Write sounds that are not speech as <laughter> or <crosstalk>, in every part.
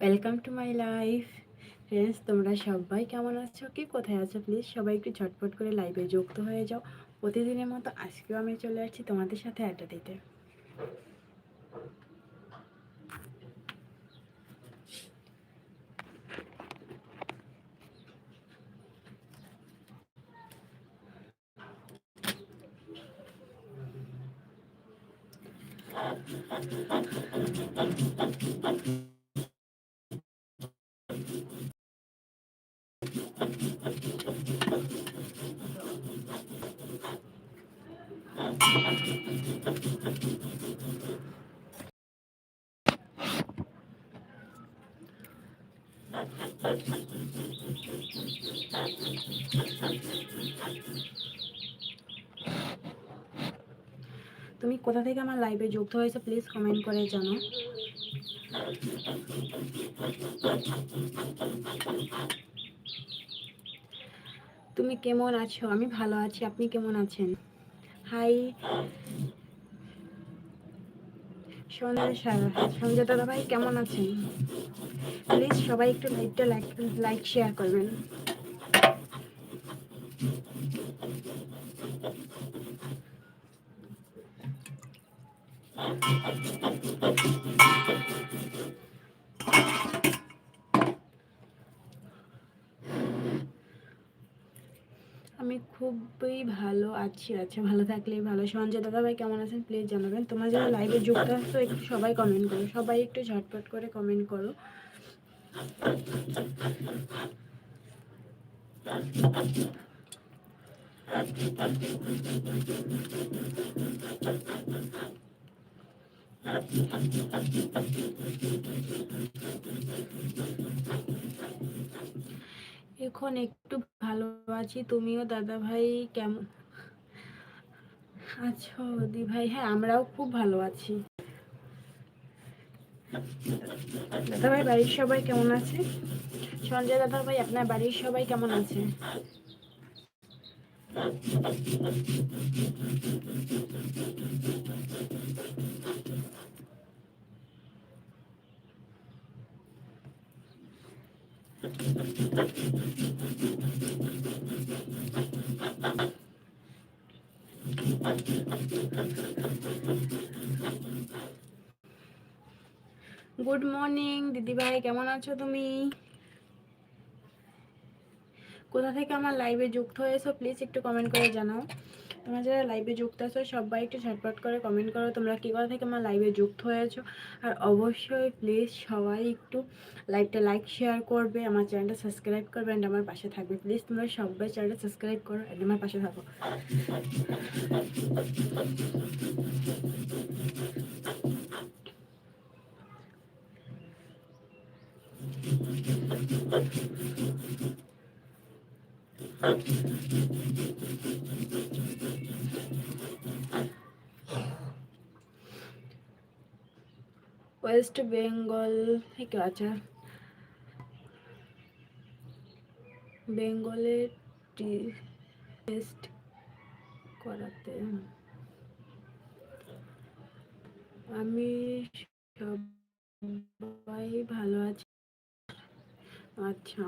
Welcome to my life friends তোমরা সবাই কেমন আছো? কি কোথায় আছো? প্লিজ সবাই একটু ঝটপট করে লাইভে যুক্ত হয়ে যাও। প্রতিদিনের মতো আজকেও আমি চলে আসছি তোমাদের সাথে আড্ডা দিতে। তুমি কোথা থেকে আমার লাইভে যুক্ত হয়েছে প্লিজ কমেন্ট করে জানো। তুমি কেমন আছো? আমি ভালো আছি, আপনি কেমন আছেন? হাই সঞ্জয় দাদা ভাই, কেমন আছেন? প্লিজ সবাই একটু লাইকটা লাইক লাইক শেয়ার করবেন। আমি খুবই ভালো আছি আচ্ছা ভালো থাকলেই ভালো। সঞ্জয় দাদা ভাই, কেমন আছেন? প্লিজ জানাবেন। তোমার যারা লাইভে যুক্ত আসতো একটু সবাই কমেন্ট করো। সবাই একটু ঝটপট করে কমেন্ট করো। এখন একটু ভালো আছি। তুমিও দাদা ভাই কেমন? আচ্ছা দি ভাই হ্যাঁ আমরাও খুব ভালো আছি। দাদা ভাই বাড়ির সবাই কেমন আছে? সঞ্জয় দাদা ভাই আপনার বাড়ির সবাই কেমন আছে? গুড মর্নিং দিদিভাই, কেমন আছো তুমি? কোথা থেকে আমার লাইভে যুক্ত হয়েছো প্লিজ একটু কমেন্ট করে জানাও। তোমরা যারা লাইভে যুক্ত আছো, সবাই একটু ঝটপট করে কমেন্ট করো, তোমরা কী কথা থেকে আমার লাইভে যুক্ত হয়েছো? আর অবশ্যই প্লিজ সবাই একটু লাইভটা লাইক শেয়ার করবে, আমার চ্যানেলটা সাবস্ক্রাইব করবে অ্যান্ড আমার পাশে থাকবে। প্লিজ তোমরা সবাই চ্যানেলটা সাবস্ক্রাইব করো অ্যান্ড আমার পাশে থাকো। ওয়েস্ট বেঙ্গল থেকে আছে। বেঙ্গলে টেস্ট করাতে। আমি সবাই ভালো আছি। আচ্ছা।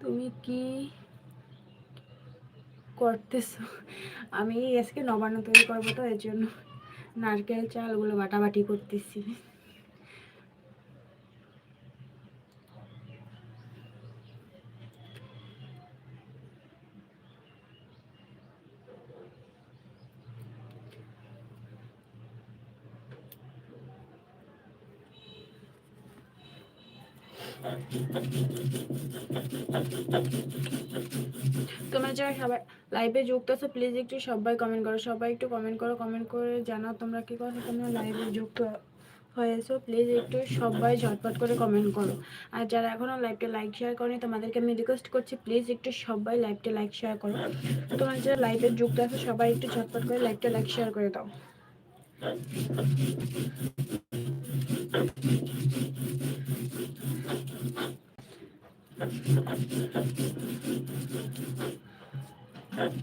তুমি কি করতেছো? আমি আজকে নবান্ন তৈরি করব তো, এর জন্য নারকেল চালগুলো বাটাবাটি করতেছি। তোমরা যারা সবাই লাইভে যুক্ত আছো প্লিজ একটু সবাই কমেন্ট করো। সবাই একটু কমেন্ট করো কমেন্ট করে জানাও তোমরা কি করো, তোমরা লাইভে যুক্ত হয়েছো প্লিজ একটু সবাই ঝটপট করে কমেন্ট করো। আর যারা এখনও লাইভটা লাইক শেয়ার করেনি, তোমাদেরকে আমি রিকোয়েস্ট করছি প্লিজ একটু সবাই লাইভটা লাইক শেয়ার করো। তোমরা যারা লাইভে যুক্ত আছো, সবাই একটু ঝটপট করে লাইভটা লাইক শেয়ার করে দাও।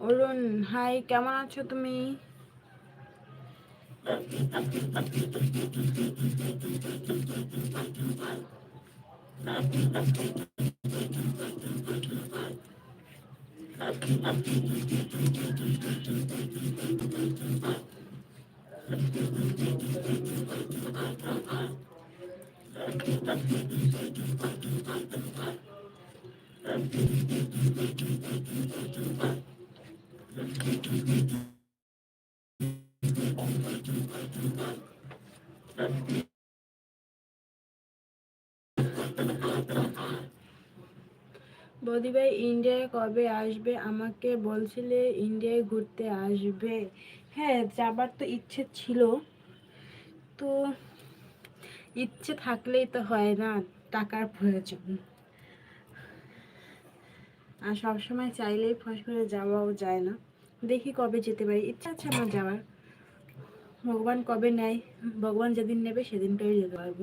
অরুণ হাই কেমন আছো তুমি? বৌদি ভাই ইন্ডিয়ায় কবে আসবে? আমাকে বলছিলে ইন্ডিয়ায় ঘুরতে আসবে। হ্যাঁ যাবার তো ইচ্ছে ছিল। তো ইচ্ছে থাকলেই তো হয় না টাকার প্রয়োজন। আর সবসময় চাইলেই ফস করে যাওয়াও যায় না। দেখি কবে যেতে পারি। ইচ্ছা আছে আমার যাওয়ার। ভগবান কবে নেয়, ভগবান যেদিন নেবে সেদিনটাই যেতে পারব।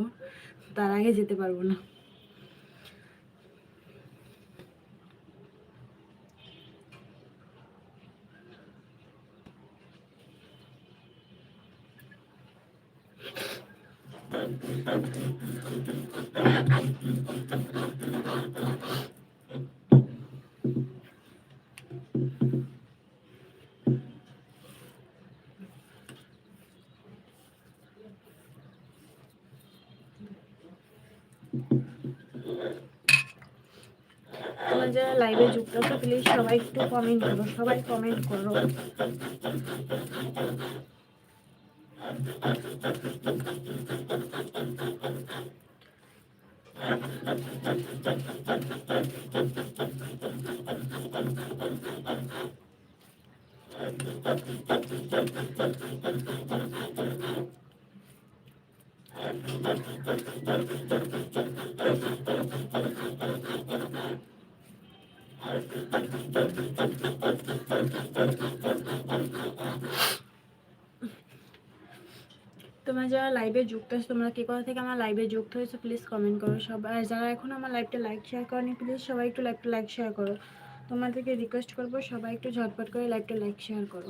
তার আগে যেতে পারব না। তোমরা যারা লাইভে যুক্ত আছো প্লিজ সবাই একটু কমেন্ট করো সবাই কমেন্ট করো। তোমরা যারা লাইভে যুক্ত আছো তোমরা কে কোথা থেকে আমার লাইভে যুক্ত হয়েছো প্লিজ কমেন্ট করো সবাই। আর যারা এখন আমার লাইভটা লাইক শেয়ার করনি প্লিজ সবাই একটু লাইভটা লাইক শেয়ার করো। তোমাদেরকে রিকোয়েস্ট করব, সবাই একটু ঝটপট করে লাইভটা লাইক শেয়ার করো।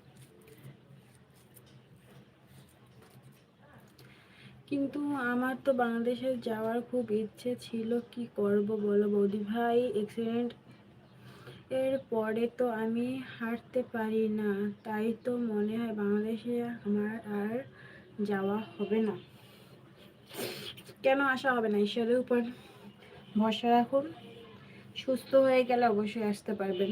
কিন্তু আমার তো বাংলাদেশে যাওয়ার খুব ইচ্ছে ছিল, কি করব বলো বৌদি ভাই? অ্যাক্সিডেন্ট এর পরে তো আমি হাঁটতে পারি না, তাই তো মনে হয় বাংলাদেশে আমার আর যাওয়া হবে না। কেন আসা হবে না? ঈশ্বরের উপর ভরসা রাখুন। সুস্থ হয়ে গেলে অবশ্যই আসতে পারবেন।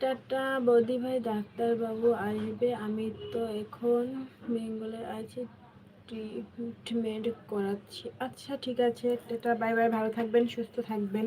টাটা বৌদি ভাই ডাক্তারবাবু আসবে। আমি তো এখন বেঙ্গলে আছি। ট্রিটমেন্ট করাচ্ছি। আচ্ছা ঠিক আছে টাটা বাই বাই ভালো থাকবেন সুস্থ থাকবেন।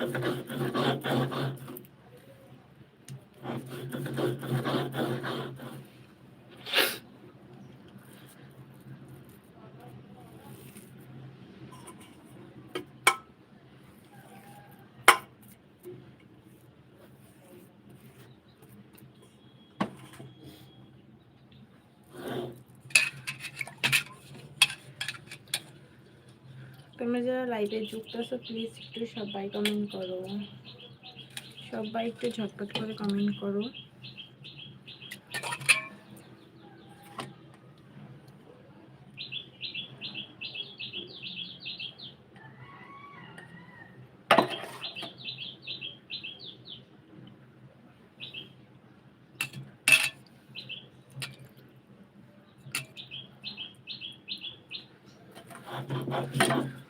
Thank <laughs> you. তোমরা যারা লাইভে যুক্ত আছো প্লিজ একটু সবাই কমেন্ট করো সবাই একটু ঝটপট করে কমেন্ট করো Thank you.